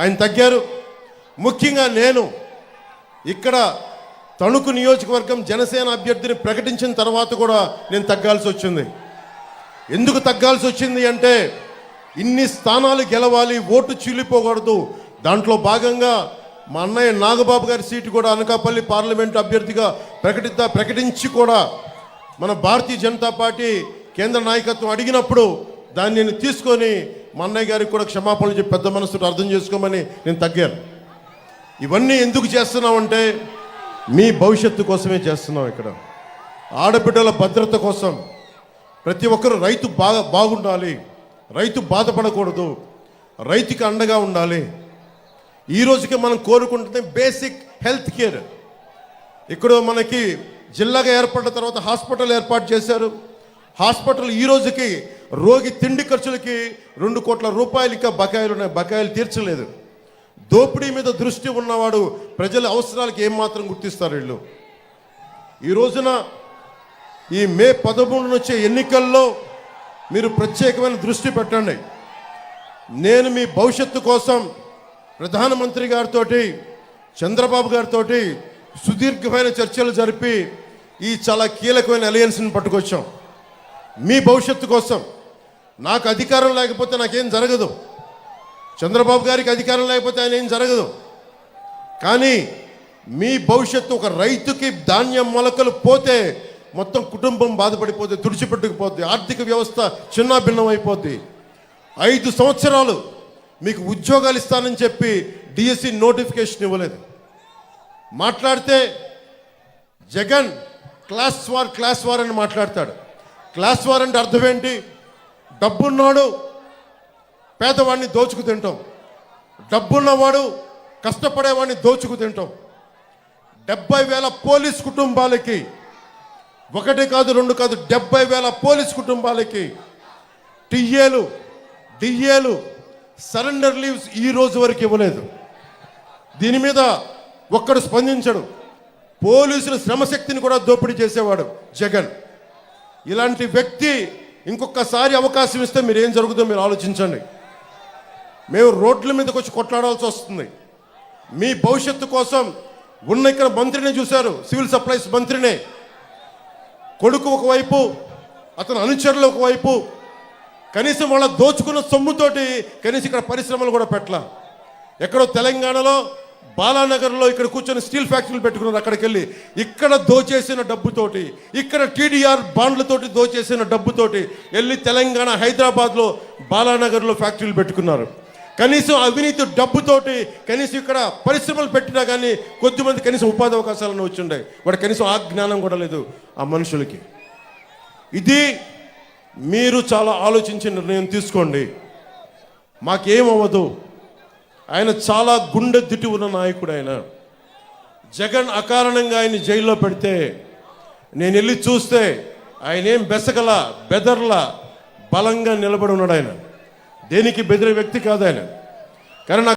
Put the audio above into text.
ఆయన తగ్గారు. ముఖ్యంగా నేను ఇక్కడ తణుకు నియోజకవర్గం జనసేన అభ్యర్థిని ప్రకటించిన తర్వాత కూడా నేను తగ్గాల్సి వచ్చింది. ఎందుకు తగ్గాల్సి వచ్చింది అంటే ఇన్ని స్థానాలు గెలవాలి ఓటు చీలిపోకూడదు దాంట్లో భాగంగా మా అన్నయ్య నాగబాబు గారి సీటు కూడా అనకాపల్లి పార్లమెంట్ అభ్యర్థిగా ప్రకటిద్దా ప్రకటించి కూడా మన భారతీయ జనతా పార్టీ కేంద్ర నాయకత్వం అడిగినప్పుడు దాన్ని నేను తీసుకొని మా అన్నయ్య గారికి కూడా క్షమాపణలు చెప్పి పెద్ద మనసుతో అర్థం చేసుకోమని నేను తగ్గాను. ఇవన్నీ ఎందుకు చేస్తున్నామంటే మీ భవిష్యత్తు కోసమే చేస్తున్నాం ఇక్కడ. ఆడబిడ్డల భద్రత కోసం ప్రతి ఒక్కరు రైతు బాగా బాగుండాలి. రైతు బాధపడకూడదు. రైతుకి అండగా ఉండాలి. ఈ రోజుకి మనం కోరుకుంటుంది బేసిక్ హెల్త్ కేర్. ఇక్కడ మనకి జిల్లాగా ఏర్పడిన తర్వాత హాస్పిటల్ ఏర్పాటు చేశారు. హాస్పిటల్ ఈ రోజుకి రోగి తిండి ఖర్చులకి రెండు కోట్ల రూపాయలు ఇంకా బకాయిలు ఉన్నాయి. బకాయిలు తీర్చలేదు. దోపిడీ మీద దృష్టి ఉన్నవాడు ప్రజల అవసరాలకి ఏమాత్రం గుర్తిస్తారు వీళ్ళు. ఈ రోజున ఈ మే పదమూడు వచ్చే ఎన్నికల్లో మీరు ప్రత్యేకమైన దృష్టి పెట్టండి. నేను మీ భవిష్యత్తు కోసం ప్రధానమంత్రి గారితో చంద్రబాబు గారితో సుదీర్ఘమైన చర్చలు జరిపి ఈ చాలా కీలకమైన అలయన్స్ని పట్టుకొచ్చాం. మీ భవిష్యత్తు కోసం. నాకు అధికారం లేకపోతే నాకేం జరగదు. చంద్రబాబు గారికి అధికారం లేకపోతే ఆయన ఏం జరగదు. కానీ మీ భవిష్యత్తు ఒక రైతుకి ధాన్యం మొలకలు పోతే మొత్తం కుటుంబం బాధపడిపోతే తుడిచిపెట్టుకుపోద్ది ఆర్థిక వ్యవస్థ చిన్నాభిన్నం అయిపోద్ది. ఐదు సంవత్సరాలు మీకు ఉద్యోగాలు ఇస్తానని చెప్పి డిఎస్సి నోటిఫికేషన్ ఇవ్వలేదు. మాట్లాడితే Jagan class war class war అని మాట్లాడతాడు. క్లాస్ వార్ అంటే అర్థం ఏంటి డబ్బున్నాడు పేదవాడిని దోచుకు తింటాం. డబ్బున్నవాడు కష్టపడేవాడిని దోచుకు తింటాం. డెబ్బై వేల పోలీస్ కుటుంబాలకి ఒకటి కాదు రెండు కాదు డెబ్బై వేల పోలీస్ కుటుంబాలకి టిఏలు డిఏలు సరెండర్ లీవ్స్ ఈ రోజు వరకు ఇవ్వలేదు. దీని మీద ఒక్కడు స్పందించడు. పోలీసుల శ్రమశక్తిని కూడా దోపిడీ చేసేవాడు జగన్. ఇలాంటి వ్యక్తి ఇంకొకసారి అవకాశం ఇస్తే మీరు ఏం జరుగుతుందో మీరు ఆలోచించండి. మేము రోడ్ల మీదకి వచ్చి కొట్లాడాల్సి వస్తుంది. మీ భవిష్యత్తు కోసం ఉన్న ఇక్కడ మంత్రిని చూశారు సివిల్ సప్లైస్ మంత్రినే. కొడుకు ఒకవైపు అతని అనుచరులు ఒకవైపు. కనీసం వాళ్ళ దోచుకున్న సొమ్ముతోటి కనీసం ఇక్కడ పరిశ్రమలు కూడా పెట్టల. ఎక్కడో తెలంగాణలో బాలానగర్లో ఇక్కడ కూర్చొని స్టీల్ ఫ్యాక్టరీలు పెట్టుకున్నారు. అక్కడికి వెళ్ళి ఇక్కడ దోచేసిన డబ్బుతోటి ఇక్కడ టీడీఆర్ బాండ్లతోటి దోచేసిన డబ్బుతోటి వెళ్ళి తెలంగాణ హైదరాబాద్లో బాలానగర్లో ఫ్యాక్టరీలు పెట్టుకున్నారు. కనీసం అవినీతి డబ్బుతోటి కనీసం ఇక్కడ పరిశ్రమలు పెట్టినా కానీ కొద్దిమంది కనీసం ఉపాధి అవకాశాలను వచ్చిండే వాడు కనీసం ఆ జ్ఞానం కూడా లేదు ఆ మనుషులకి. ఇది మీరు చాలా ఆలోచించి నిర్ణయం తీసుకోండి. మాకేమవ్వదు ఆయన చాలా గుండె దిట్టి ఉన్న నాయకుడు ఆయన. జగన్ అకారణంగా ఆయన జైల్లో పెడితే నేను వెళ్ళి చూస్తే ఆయన ఏం బెసగల బెదర్ల బలంగా నిలబడి ఉన్నాడు ఆయన. దేనికి బెదిరే వ్యక్తి కాదు ఆయన. కానీ